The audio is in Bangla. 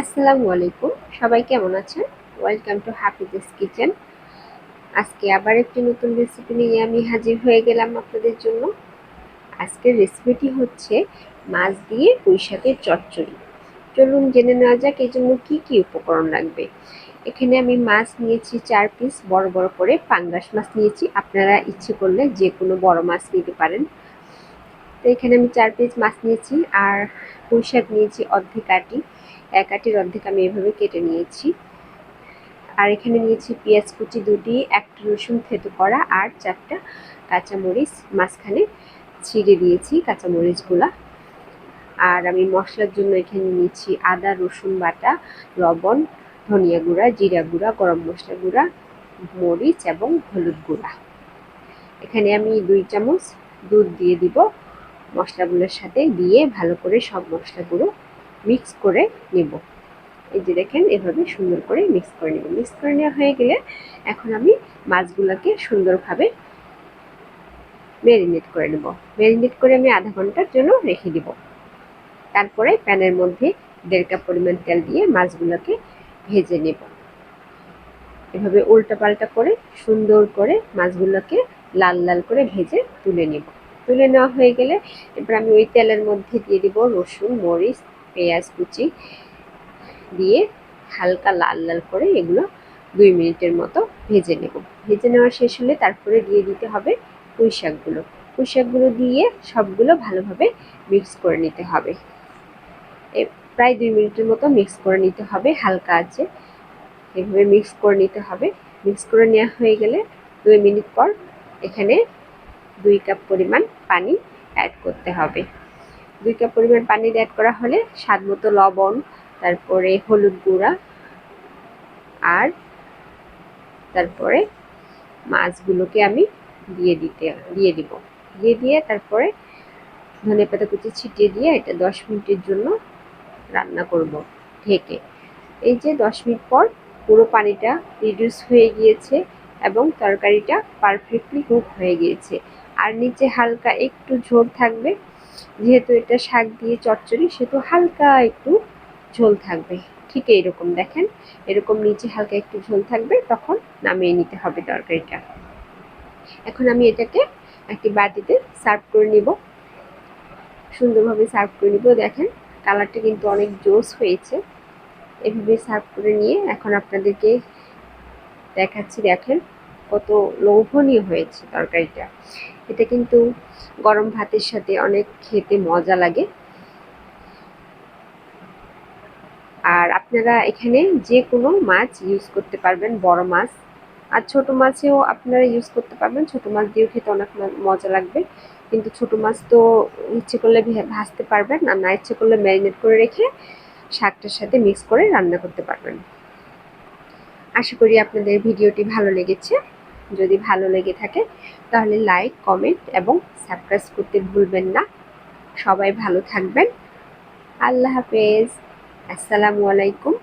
আসসালামু আলাইকুম। সবাই কেমন আছেন? ওয়েলকাম টু হ্যাপিদেস কিচেন আজকে আবার একটি নতুন রেসিপি নিয়ে আমি হাজির হয়ে গেলাম আপনাদের জন্য। আজকের রেসিপিটি হচ্ছে মাছ দিয়ে পুঁইশাকের চচ্চড়ি। চলুন জেনে নেওয়া যাক এই জন্য কী কী উপকরণ লাগবে। এখানে আমি মাছ নিয়েছি চার পিস বড় বড় করে পাঙ্গাস মাছ নিয়েছি। আপনারা ইচ্ছে করলে যে কোনো বড় মাছ নিতে পারেন। তো এখানে আমি চার পিস মাছ নিয়েছি আর পুঁই শাক নিয়েছি অর্ধেক আটি। এক আটির অর্ধেক আমি এভাবে কেটে নিয়েছি। আর এখানে নিয়েছি পেঁয়াজ কুচি দুটি, একটা রসুন থেতো করা আর চারটা কাঁচামরিচ। মাঝখানে ছিঁড়ে দিয়েছি কাঁচামরিচগুলা। আর আমি মশলার জন্য এখানে নিয়েছি আদা, রসুন বাটা, লবণ, ধনিয়া গুঁড়া, জিরা গুঁড়া, গরম মশলা গুঁড়া, মরিচ এবং হলুদ গুঁড়া। এখানে আমি দুই চামচ দুধ দিয়ে দিব। মশলাগুলোর সাথে দিয়ে ভালো করে সব মশলাগুলো মিক্স করে নেব। এই যে দেখেন, এভাবে সুন্দর করে মিক্স করে নেব। মিক্স করে নেওয়া হয়ে গেলে এখন আমি মাছগুলোকে সুন্দরভাবে ম্যারিনেট করে নেব। ম্যারিনেট করে আমি আধা ঘণ্টার জন্য রেখে দিব। তারপরে প্যানের মধ্যে দেড় কাপ পরিমাণ তেল দিয়ে মাছগুলোকে ভেজে নেব। এভাবে উল্টা পাল্টা করে সুন্দর করে মাছগুলোকে লাল লাল করে ভেজে তুলে নেব। তুলে নেওয়া হয়ে গেলে এবার আমি ওই তেলের মধ্যে দিয়ে দিব রসুন, মরিচ, পেঁয়াজ, কুচি দিয়ে হালকা লাল লাল করে এগুলো দুই মিনিটের মতো ভেজে নেব। ভেজে নেওয়া শেষ হলে তারপরে দিয়ে দিতে হবে পুঁই শাকগুলো। পুঁই শাকগুলো দিয়ে সবগুলো ভালোভাবে মিক্স করে নিতে হবে। প্রায় দুই মিনিটের মতো মিক্স করে নিতে হবে, হালকা আছে। এভাবে মিক্স করে নিতে হবে। মিক্স করে নেওয়া হয়ে গেলে দুই মিনিট পর এখানে দুই কাপ পরিমাণ পানি অ্যাড করতে হবে। দুই কাপ পরিমাণ পানি অ্যাড করা হলে স্বাদ মতো লবণ, তারপরে হলুদ গুঁড়া আর তারপরে মাছগুলোকে আমি দিয়ে দিতে, দিয়ে দিব। দিয়ে দিয়ে তারপরে ধনে পাতা কুচি ছিটিয়ে দিয়ে এটা দশ মিনিটের জন্য রান্না করব ঢেকে। এই যে দশ মিনিট পর পুরো পানিটা রিডিউস হয়ে গিয়েছে এবং তরকারিটা পারফেক্টলি কুক হয়ে গিয়েছে। আর নিচে হালকা একটু ঝোল থাকবে। যেহেতু এটা শাক দিয়ে চচ্চড়ি, সেহেতু হালকা একটু ঝোল থাকবে। ঠিক এইরকম দেখেন, এরকম নিচে হালকা একটু ঝোল থাকবে, তখন নামিয়ে নিতে হবে তরকারিটা। এখন আমি এটাকে একটি বাটিতে সার্ভ করে নিব। সুন্দরভাবে সার্ভ করে নিব। দেখেন, কালারটা কিন্তু অনেক জোস হয়েছে। এভাবে সার্ভ করে নিয়ে এখন আপনাদেরকে দেখাচ্ছি, দেখেন। কত লোভনীয় হয়েছে তরকারিটা। এটা কিন্তু গরম ভাতের সাথে অনেক খেতে মজা লাগে। আর আপনারা এখানে যে কোনো মাছ ইউজ করতে পারবেন, বড় মাছ। আর ছোট মাছেও আপনারা ইউজ করতে পারবেন, ছোট মাছ দিয়েও খেতে অনেক মজা লাগবে। কিন্তু ছোট মাছ তো ইচ্ছে করলে ভাজতে পারবেন আর না ইচ্ছে করলে ম্যারিনেট করে রেখে শাকটার সাথে মিক্স করে রান্না করতে পারবেন। আশা করি আপনাদের ভিডিওটি ভালো লেগেছে। যদি ভালো লেগে থাকে, তাহলে লাইক কমেন্ট এবং সাবস্ক্রাইব করতে ভুলবেন না। সবাই ভালো থাকবেন। আল্লাহ হাফেজ। আসসালামু আলাইকুম।